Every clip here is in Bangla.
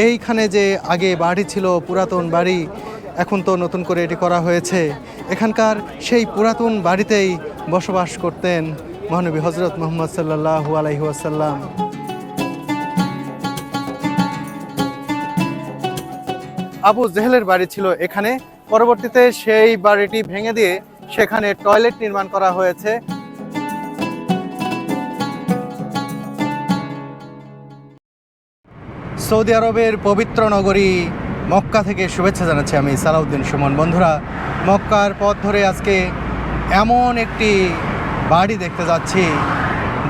এইখানে যে আগে বাড়ি ছিল, পুরাতন বাড়ি, এখন তো নতুন করে এটি করা হয়েছে। এখানকার সেই পুরাতন বাড়িতেই বসবাস করতেন মহানবী হজরত মোহাম্মদ সাল্লাহ আলাইহি ওয়াসাল্লাম। আবু জেহেলের বাড়ি ছিল এখানে। পরবর্তীতে সেই বাড়িটি ভেঙে দিয়ে সেখানে টয়লেট নির্মাণ করা হয়েছে। সৌদি আরবের পবিত্র নগরী মক্কা থেকে শুভেচ্ছা জানাচ্ছি আমি সালাউদ্দিন সুমন। বন্ধুরা, মক্কার পথ ধরে আজকে এমন একটি বাড়ি দেখতে যাচ্ছি,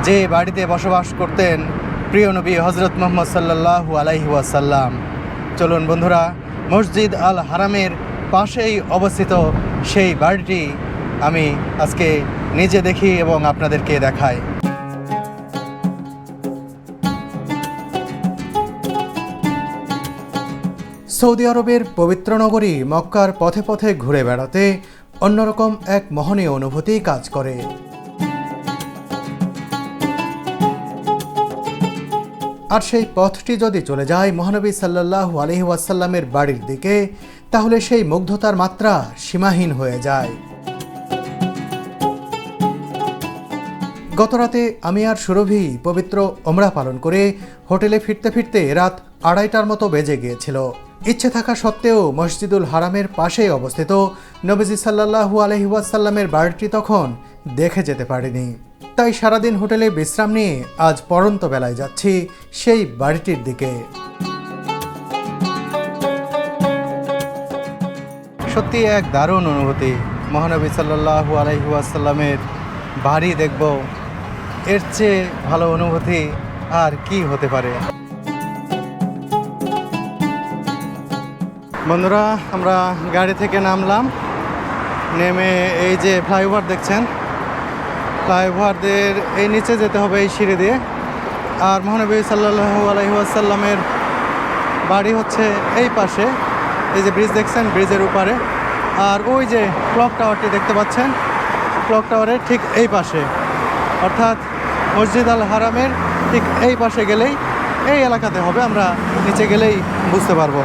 যে বাড়িতে বসবাস করতেন প্রিয় নবী হজরত মোহাম্মদ সাল্লাল্লাহু আলাইহি চলুন বন্ধুরা, মসজিদ আল হারামের পাশেই অবস্থিত সেই বাড়িটি আমি আজকে নিজে দেখি এবং আপনাদেরকে দেখাই। সৌদি আরবের পবিত্র নগরী মক্কার পথে পথে ঘুরে বেড়াতে অন্যরকম এক মোহনীয় অনুভূতি কাজ করে। আর সেই পথটি যদি চলে যায় মহানবী সাল্লাল্লাহু আলহি ওয়াসাল্লামের বাড়ির দিকে, তাহলে সেই মুগ্ধতার মাত্রা সীমাহীন হয়ে যায়। গতরাতে আমি আর সুরভি পবিত্র ওমরা পালন করে হোটেলে ফিরতে ফিরতে রাত আড়াইটার মতো বেজে গিয়েছিল। ইচ্ছে থাকা সত্ত্বেও মসজিদুল হারামের পাশেই অবস্থিত নবীজি সাল্লাহু আলহিউসাল্লামের বাড়িটি তখন দেখে যেতে পারিনি। তাই সারাদিন হোটেলে বিশ্রাম নিয়ে আজ পরন্ত বেলায় যাচ্ছি সেই বাড়িটির দিকে। সত্যি এক দারুণ অনুভূতি। মহানবী সাল্লাহু আলহিউসাল্লামের বাড়ি দেখব। এর চেয়ে ভালো অনুভূতি আর কি হতে পারে? বন্ধুরা, আমরা গাড়ি থেকে নামলাম। নেমে এই যে ফ্লাইওভার দেখছেন, ফ্লাইওভারদের এই নিচে যেতে হবে এই সিঁড়ি দিয়ে। আর মহানবী সাল্লাহু আলহিহাসাল্লামের বাড়ি হচ্ছে এই পাশে। এই যে ব্রিজ দেখছেন, ব্রিজের উপরে। আর ওই যে ক্লক টাওয়ারটি দেখতে পাচ্ছেন, ক্লক টাওয়ারের ঠিক এই পাশে। অর্থাৎ মসজিদ আল হারামের ঠিক এই পাশে গেলেই এই এলাকাতে হবে, আমরা নিচে গেলেই বুঝতে পারব।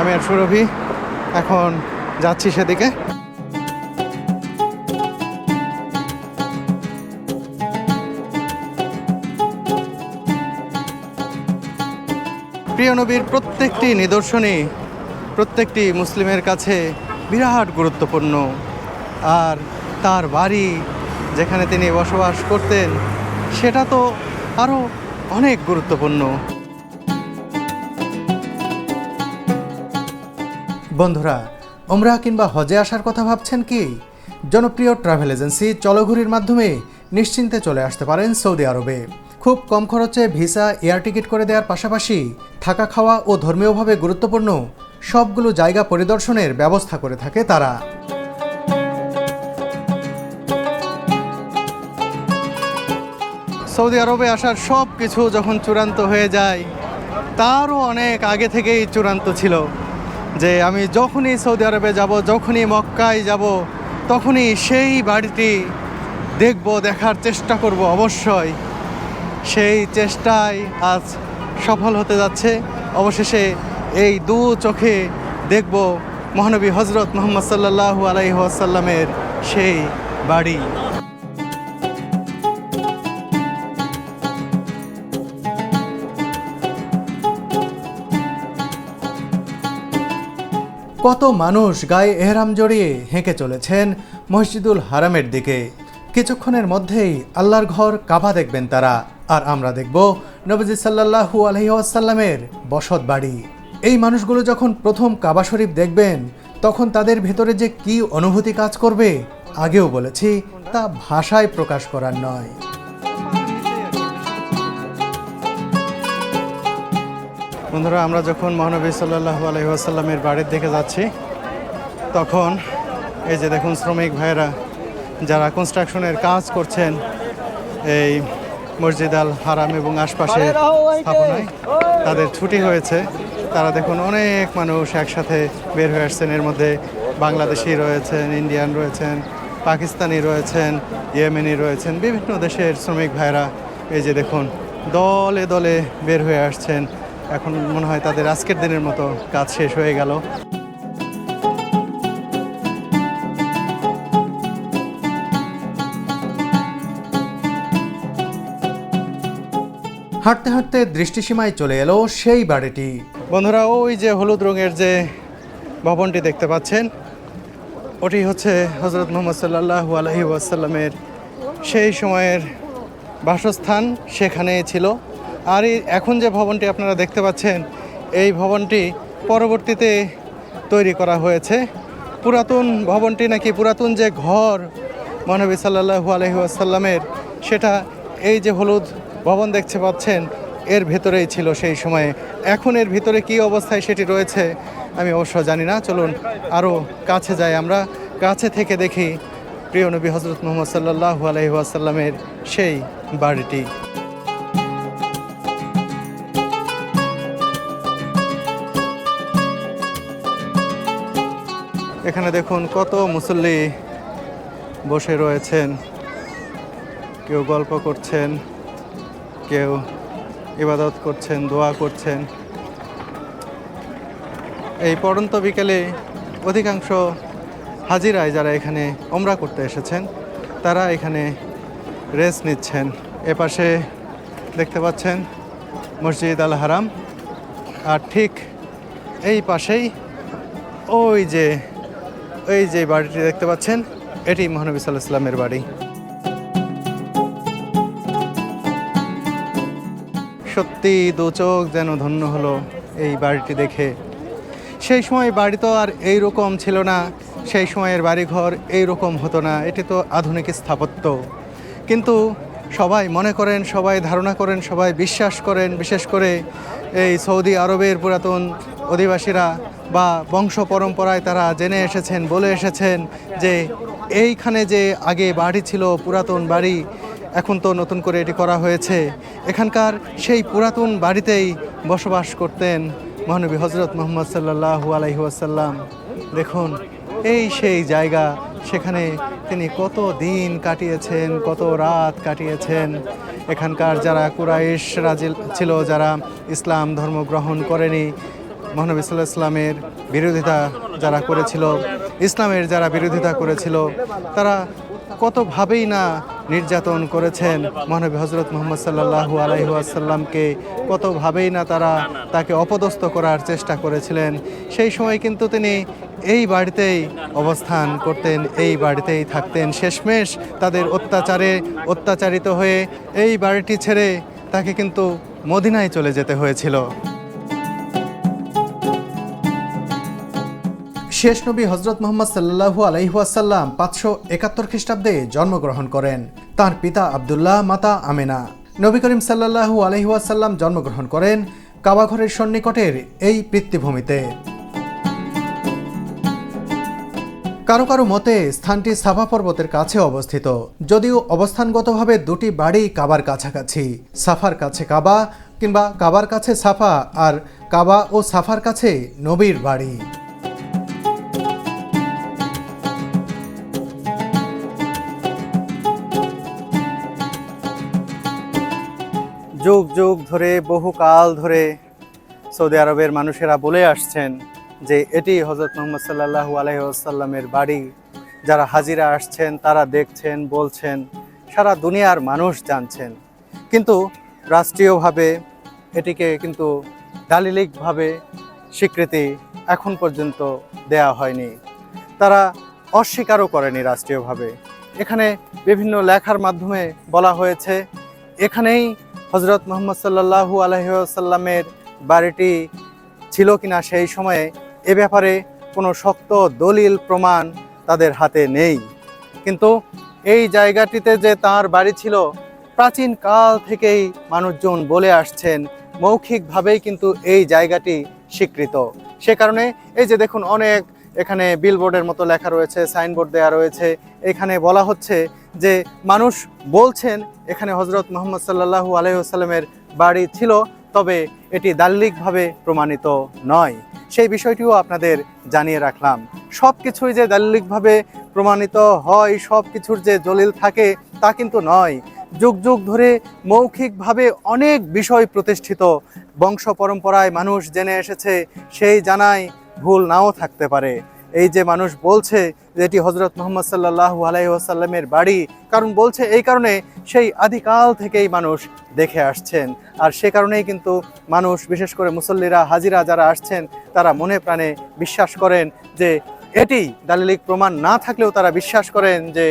আমি আর সুরভি এখন যাচ্ছি সেদিকে। প্রিয় নবীর প্রত্যেকটি নিদর্শনই প্রত্যেকটি মুসলিমের কাছে বিরাট গুরুত্বপূর্ণ। আর তার বাড়ি যেখানে তিনি বসবাস করতেন, সেটা তো আরও অনেক গুরুত্বপূর্ণ। বন্ধুরা ওমরা কিংবা হজে আসার কথা ভাবছেন কি? জনপ্রিয় ট্রাভেল এজেন্সি চলঘুরির মাধ্যমে নিশ্চিন্তে চলে আসতে পারেন সৌদি আরবে। খুব কম খরচে ভিসা, এয়ার টিকিট করে দেওয়ার পাশাপাশি থাকা খাওয়া ও ধর্মীয়ভাবে গুরুত্বপূর্ণ সবগুলো জায়গা পরিদর্শনের ব্যবস্থা করে থাকে তারা। সৌদি আরবে আসার সব কিছু যখন চূড়ান্ত হয়ে যায়, তারও অনেক আগে থেকেই চূড়ান্ত ছিল। যে আমি যখনই সৌদি আরবে যাব, যখনই মক্কায় যাব, তখনই সেই বাড়িটি দেখব, দেখার চেষ্টা করব অবশ্যই। সেই চেষ্টায় আজ সফল হতে যাচ্ছে। অবশেষে এই দু চোখে দেখব মহানবী হজরত মোহাম্মদ সাল্লাহু আলাইসাল্লামের সেই বাড়ি। কত মানুষ গায়ে এহরাম জড়িয়ে হেঁকে চলেছেন মসজিদুল হারামের দিকে। কিছুক্ষণের মধ্যেই আল্লাহর ঘর কাবা দেখবেন তারা। আর আমরা দেখব নবজি সাল্লাহু আলহিহাসাল্লামের বসত বাড়ি। এই মানুষগুলো যখন প্রথম কাবা শরীফ দেখবেন, তখন তাদের ভেতরে যে কি অনুভূতি কাজ করবে, আগেও বলেছি, তা ভাষায় প্রকাশ করার নয়। বন্ধুরা আমরা যখন মহানবী সাল্লাহু আলহিহাসাল্লামের বাড়ির দিকে যাচ্ছি তখন এই যে দেখুন শ্রমিক ভাইয়েরা যারা কনস্ট্রাকশনের কাজ করছেন এই মসজিদ আল হারাম এবং আশপাশের স্থাপনায় তাদের ছুটি হয়েছে। তারা দেখুন অনেক মানুষ একসাথে বের হয়ে আসছেন। এর মধ্যে বাংলাদেশি রয়েছেন ইন্ডিয়ান রয়েছেন পাকিস্তানি রয়েছেন ইয়েমেনি রয়েছেন বিভিন্ন দেশের শ্রমিক ভাইরা এই যে দেখুন দলে দলে বের হয়ে আসছেন। এখন মনে হয় তাদের আজকের দিনের মতো কাজ শেষ হয়ে গেল। হাঁটতে হাঁটতে দৃষ্টিসীমায় চলে এলো সেই বাড়িটি। বন্ধুরা ওই যে হলুদ রঙের যে ভবনটি দেখতে পাচ্ছেন ওটি হচ্ছে হজরত মোহাম্মদ সাল্লাহু আলহি ওয়াসাল্লামের সেই সময়ের বাসস্থান সেখানে ছিল। আর এই এখন যে ভবনটি আপনারা দেখতে পাচ্ছেন, এই ভবনটি পরবর্তীতে তৈরি করা হয়েছে। পুরাতন ভবনটি নাকি পুরাতন যে ঘর মহানবী সাল্লাহু আলহি আসাল্লামের সেটা এই যে হলুদ ভবন দেখতে পাচ্ছেন, এর ভেতরেই ছিল সেই সময়ে। এখন এর ভিতরে কি অবস্থায় সেটি রয়েছে, আমি অবশ্য জানি না। চলুন আরও কাছে যাই আমরা। কাছে থেকে দেখি প্রিয় নবী হজরত মোহাম্মদ সাল্লাহু আলহি আসাল্লামের সেই বাড়িটি। এখানে দেখুন কত মুসল্লি বসে রয়েছেন। কেউ গল্প করছেন, কেউ ইবাদত করছেন, দোয়া করছেন। এই পড়ন্ত বিকেলে অধিকাংশ হাজিরায় যারা এখানে ওমরা করতে এসেছেন, তারা এখানে রেস্ট নিচ্ছেন। এপাশে দেখতে পাচ্ছেন মসজিদ আল হারাম। আর ঠিক এই পাশেই ওই যে এই যে বাড়িটি দেখতে পাচ্ছেন, এটি মহানবী সাল্লাহ ইসলামের বাড়ি। সত্যি দু চোখ যেন ধন্য হলো এই বাড়িটি দেখে। সেই সময় বাড়ি তো আর এই রকম ছিল না, সেই সময়ের বাড়িঘর এই রকম হতো না, এটি তো আধুনিক স্থাপত্য। কিন্তু সবাই মনে করেন, সবাই ধারণা করেন, সবাই বিশ্বাস করেন, বিশেষ করে এই সৌদি আরবের পুরাতন অধিবাসীরা বা বংশ পরম্পরায় তারা জেনে এসেছেন, বলে এসেছেন যে এইখানে যে আগে বাড়ি ছিল পুরাতন বাড়ি, এখন তো নতুন করে এটি করা হয়েছে। এখানকার সেই পুরাতন বাড়িতেই বসবাস করতেন মহানবী হজরত মোহাম্মদ সাল্লাহু আলাইহি ওয়াসাল্লাম। দেখুন, এই সেই জায়গা সেখানে তিনি কত দিন কাটিয়েছেন, কত রাত কাটিয়েছেন। এখানকার যারা কুরাইশ রাজিল ছিল, যারা ইসলাম ধর্ম গ্রহণ করেনি মহানবী সাল্লাহ ইসলামের বিরোধিতা যারা করেছিল, ইসলামের যারা বিরোধিতা করেছিল, তারা কতভাবেই না নির্যাতন করেছেন মহানবী হজরত মোহাম্মদ সাল্লাহু আলাইহাসাল্লামকে কতভাবেই না তারা তাকে অপদস্থ করার চেষ্টা করেছিলেন। সেই সময় কিন্তু তিনি এই বাড়িতেই অবস্থান করতেন, এই বাড়িতেই থাকতেন। শেষমেশ তাদের অত্যাচারে অত্যাচারিত হয়ে এই বাড়িটি ছেড়ে তাকে কিন্তু মদিনায় চলে যেতে হয়েছিল। শেষ নবী হজরত মোহাম্মদ সাল্লাহু আলাইহাসাল্লাম পাঁচশো একাত্তর খ্রিস্টাব্দে জন্মগ্রহণ করেন। তার পিতা আবদুল্লাহ, মাতা আমেনা। নবী করিম সাল্লাহু আলহিহাসাল্লাম জন্মগ্রহণ করেন কাবাঘরের সন্নিকটের এই পৃথিভূমিতে কারও কারও মতে স্থানটি সাফা পর্বতের কাছে অবস্থিত। যদিও অবস্থানগতভাবে দুটি বাড়ি কাবার কাছাকাছি, সাফার কাছে কাবা কিংবা কাবার কাছে সাফা আর কাবা ও সাফার কাছে নবীর বাড়ি। যুগ যুগ ধরে, বহুকাল ধরে সৌদি আরবের মানুষেরা বলে আসছেন যে এটি হজরত মোহাম্মদ সাল্লাহু আলহিহাসাল্লামের বাড়ি। যারা হাজিরা আসছেন, তারা দেখছেন, বলছেন, সারা দুনিয়ার মানুষ জানছেন। কিন্তু রাষ্ট্রীয়ভাবে এটিকে কিন্তু দালিলিকভাবে স্বীকৃতি এখন পর্যন্ত দেয়া হয়নি। তারা অস্বীকারও করেনি রাষ্ট্রীয়ভাবে। এখানে বিভিন্ন লেখার মাধ্যমে বলা হয়েছে, এখানেই হজরত মোহাম্মদ সাল্লাহু আলহিসাল্লামের বাড়িটি ছিল কিনা সেই সময়ে এ ব্যাপারে কোনো শক্ত দলিল প্রমাণ তাদের হাতে নেই। কিন্তু এই জায়গাটিতে যে তার বাড়ি ছিল, প্রাচীন কাল থেকেই মানুষজন বলে আসছেন, মৌখিকভাবেই কিন্তু এই জায়গাটি স্বীকৃত। সে কারণে এই যে দেখুন, অনেক এখানে বিলবোর্ডের মতো লেখা রয়েছে সাইনবোর্ড দেওয়া রয়েছে, এখানে বলা হচ্ছে যে মানুষ বলছেন, এখানে হজরত মোহাম্মদ সাল্লাহু আলহিহাস্লামের বাড়ি ছিল, তবে এটি দাল্লিকভাবে প্রমাণিত নয়। সেই বিষয়টিও আপনাদের জানিয়ে রাখলাম। সব কিছুই যে দাল্লিকভাবে প্রমাণিত হয় সব কিছুর যে দলিল থাকে, তা কিন্তু নয়। যুগ যুগ ধরে মৌখিকভাবে অনেক বিষয় প্রতিষ্ঠিত। বংশ পরম্পরায় মানুষ জেনে এসেছে, সেই জানায় ভুল নাও থাকতে পারে। এই যে মানুষ বলছে যে এটি হজরত মোহাম্মদ সাল্লাহ আলাইসাল্লামের বাড়ি, কারণ বলছে এই কারণে সেই আদিকাল থেকেই মানুষ দেখে আসছেন। আর সে কারণেই কিন্তু মানুষ, বিশেষ করে মুসল্লিরা, হাজিরা যারা আসছেন, তারা মনে প্রাণে বিশ্বাস করেন যে এটি দালিলিক প্রমাণ না থাকলেও তারা বিশ্বাস করেন যে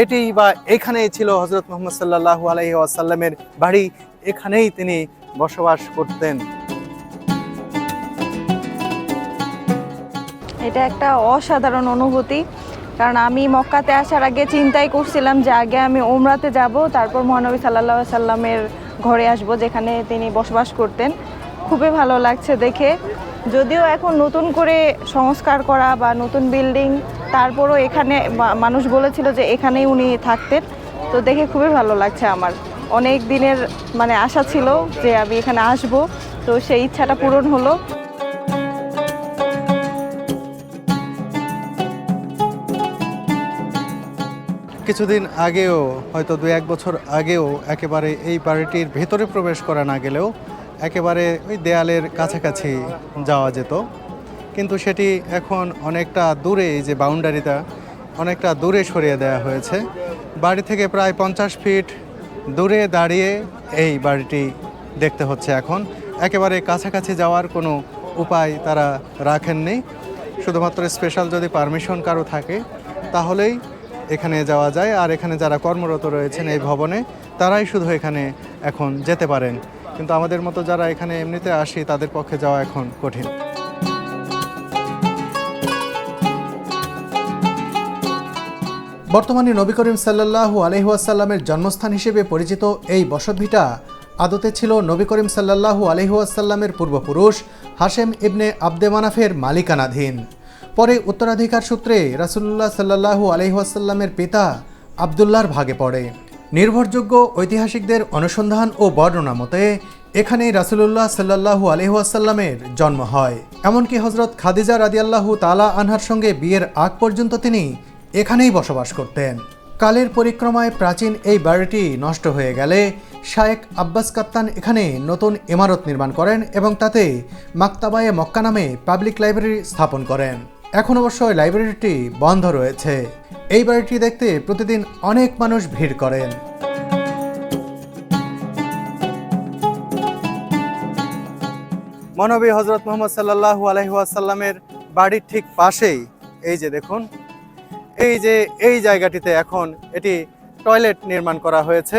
এটি বা এখানেই ছিল হজরত মোহাম্মদ সাল্লাহু আলহি আসাল্লামের বাড়ি, এখানেই তিনি বসবাস করতেন। এটা একটা অসাধারণ অনুভূতি। কারণ আমি মক্কাতে আসার আগে চিন্তাই করছিলাম যে আগে আমি ওমরাতে যাব, তারপর মহানবী সাল্লাহ সাল্লামের ঘরে আসব যেখানে তিনি বসবাস করতেন। খুবই ভালো লাগছে দেখে। যদিও এখন নতুন করে সংস্কার করা বা নতুন বিল্ডিং তারপরও এখানে মানুষ বলেছিল যে এখানেই উনি থাকতেন। তো দেখে খুবই ভালো লাগছে আমার। অনেক দিনের মানে আশা ছিল যে আমি এখানে আসব। তো সেই ইচ্ছাটা পূরণ হলো। কিছুদিন আগেও, হয়তো দু এক বছর আগেও একেবারে এই বাড়িটির ভেতরে প্রবেশ করা না গেলেও একেবারে ওই দেয়ালের কাছাকাছি যাওয়া যেত। কিন্তু সেটি এখন অনেকটা দূরে, এই যে বাউন্ডারিটা, অনেকটা দূরে সরিয়ে দেওয়া হয়েছে। বাড়ি থেকে প্রায় পঞ্চাশ ফিট দূরে দাঁড়িয়ে এই বাড়িটি দেখতে হচ্ছে এখন। একেবারে কাছাকাছি যাওয়ার কোনো উপায় তারা রাখেননি। শুধুমাত্র স্পেশাল যদি পারমিশন কারও থাকে, তাহলেই এখানে যাওয়া যায়। আর এখানে যারা কর্মরত রয়েছেন এই ভবনে, তারাই শুধু এখানে এখন যেতে পারেন। কিন্তু আমাদের মতো যারা এখানে এমনিতে আসি, তাদের পক্ষে যাওয়া এখন কঠিন। বর্তমানে নবী করিম সাল্লাল্লাহু আলহিহাসাল্লামের জন্মস্থান হিসেবে পরিচিত এই বসতভিটা আদতে ছিল নবী করিম সাল্লাল্লাহু আলহিহাসাল্লামের পূর্বপুরুষ হাশেম ইবনে আবদে মানাফের মালিকানাধীন। পরে উত্তরাধিকার সূত্রে রাসুল্লাহ সাল্লাল্লাহু আলহিহাসাল্লামের পিতা আবদুল্লাহর ভাগে পড়ে। নির্ভরযোগ্য ঐতিহাসিকদের অনুসন্ধান ও বর্ণনা মতে এখানে রাসুলুল্লাহ সাল্লাল্লাহু আলহিহাসাল্লামের জন্ম হয়। এমনকি হজরত খাদিজা রাদিয়াল্লাহু তালা আনহার সঙ্গে বিয়ের আগ পর্যন্ত তিনি এখানেই বসবাস করতেন। কালের পরিক্রমায় প্রাচীন এই বাড়িটি নষ্ট হয়ে গেলে শায়েক আব্বাস কাপ্তান এখানে নতুন ইমারত নির্মাণ করেন এবং তাতে মাক্তাবায়ে মক্কা নামে পাবলিক লাইব্রেরি স্থাপন করেন। এখন অবশ্য লাইব্রেরিটি বন্ধ রয়েছে। এই বাড়িটি দেখতে প্রতিদিন অনেক মানুষ ভিড় করেন। মহানবী হজরত মোহাম্মদ সাল্লাহু আলহিহাসাল্লামের বাড়ির ঠিক পাশেই, এই যে দেখুন, এই যে, এই জায়গাটিতে এখন এটি টয়লেট নির্মাণ করা হয়েছে,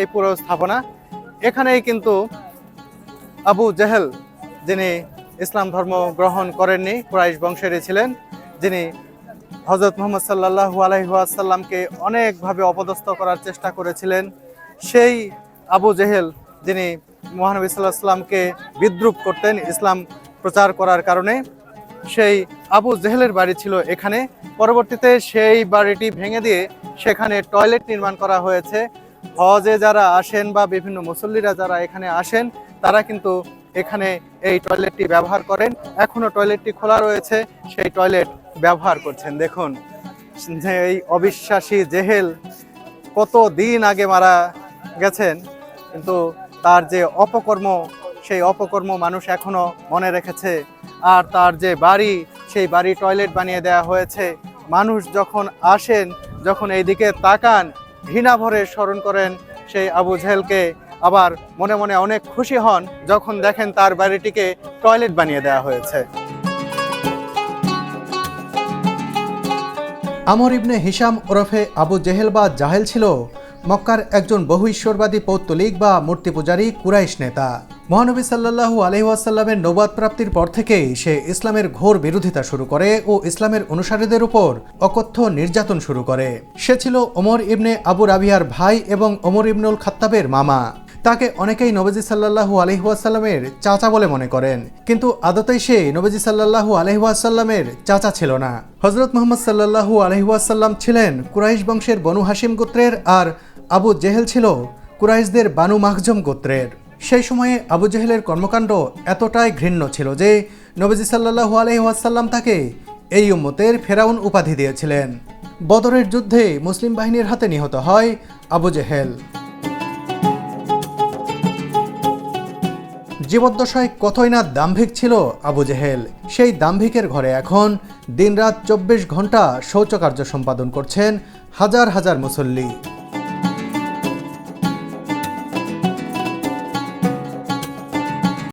এই পুরো স্থাপনা। এখানেই কিন্তু আবু জেহেল, যিনি ইসলাম ধর্ম গ্রহণ করেননি, কুরাইশ বংশেরই ছিলেন। যিনি হজরত মোহাম্মদ সাল্লাহু আলহিহাসাল্লামকে অনেকভাবে অপদস্থ করার চেষ্টা করেছিলেন। সেই আবু জেহেল, যিনি মহানবী সাল্লাহ সাল্লামকে বিদ্রুপ করতেন ইসলাম প্রচার করার কারণে, সেই আবু জেহেলের বাড়ি ছিল এখানে। পরবর্তীতে সেই বাড়িটি ভেঙে দিয়ে সেখানে টয়লেট নির্মাণ করা হয়েছে। হজে যারা আসেন বা বিভিন্ন মুসল্লিরা যারা এখানে আসেন, তারা কিন্তু এখানে এই টয়লেটটি ব্যবহার করেন। এখনও টয়লেটটি খোলা রয়েছে, সেই টয়লেট ব্যবহার করছেন। দেখুন এই অবিশ্বাসী জেহেল কত দিন আগে মারা গেছেন, কিন্তু তার যে অপকর্ম, সেই অপকর্ম মানুষ এখনও মনে রেখেছে। আর তার যে বাড়ি, সেই বাড়ি টয়লেট বানিয়ে দেওয়া হয়েছে। মানুষ যখন আসেন, যখন এই দিকে তাকান, ঘৃণা ভরে স্মরণ করেন সেই আবু জেহেলকে। আবার মনে মনে অনেক খুশি হন যখন দেখেন তার বাড়িটিকে টয়লেট বানিয়ে দেওয়া হয়েছে। আমর ইবনে হিসাম ওরফে আবু জেহেল বা জাহেল ছিল মক্কার একজন বহু ঈশ্বরবাদী পৌত্তলিক বা মূর্তি পূজারী কুরাইশ নেতা। মহানবী সাল্লাল্লাহু আলহিহাসাল্লামের নৌবাদ প্রাপ্তির পর থেকেই সে ইসলামের ঘোর বিরোধিতা শুরু করে ও ইসলামের অনুসারীদের উপর অকথ্য নির্যাতন শুরু করে। সে ছিল ওমর ইবনে আবু রাবিয়ার ভাই এবং ওমর ইবনুল খাত্তাবের মামা। তাকে অনেকেই নবজি সাল্লাহু আলহিহাসাল্লামের চাচা বলে মনে করেন। কিন্তু আদতেই সে নবজি সাল্লাহু আলহিহাসাল্লামের চাচা ছিল না। হজরত মোহাম্মদ সাল্লাহু আলহিহাসাল্লাম ছিলেন কুরাইশ বংশের বনু হাসিম গোত্রের আর আবু জেহেল ছিল কুরাইশদের বানু মাহজম গোত্রের। সেই সময়ে আবু জেহেলের কর্মকাণ্ড এতটাই ঘৃণ্য ছিল যে নবজি সাল্লাহু আলহিহাসাল্লাম তাকে এই উম্মতের ফেরাউন উপাধি দিয়েছিলেন। বদরের যুদ্ধে মুসলিম বাহিনীর হাতে নিহত হয় আবু জেহেল। জীবদ্দশায় কতই না দাম্ভিক ছিল আবু জেহেল। সেই দাম্ভিকের ঘরে এখন দিনরাত চব্বিশ ঘণ্টা শৌচকার্য সম্পাদন করছেন হাজার হাজার মুসল্লি।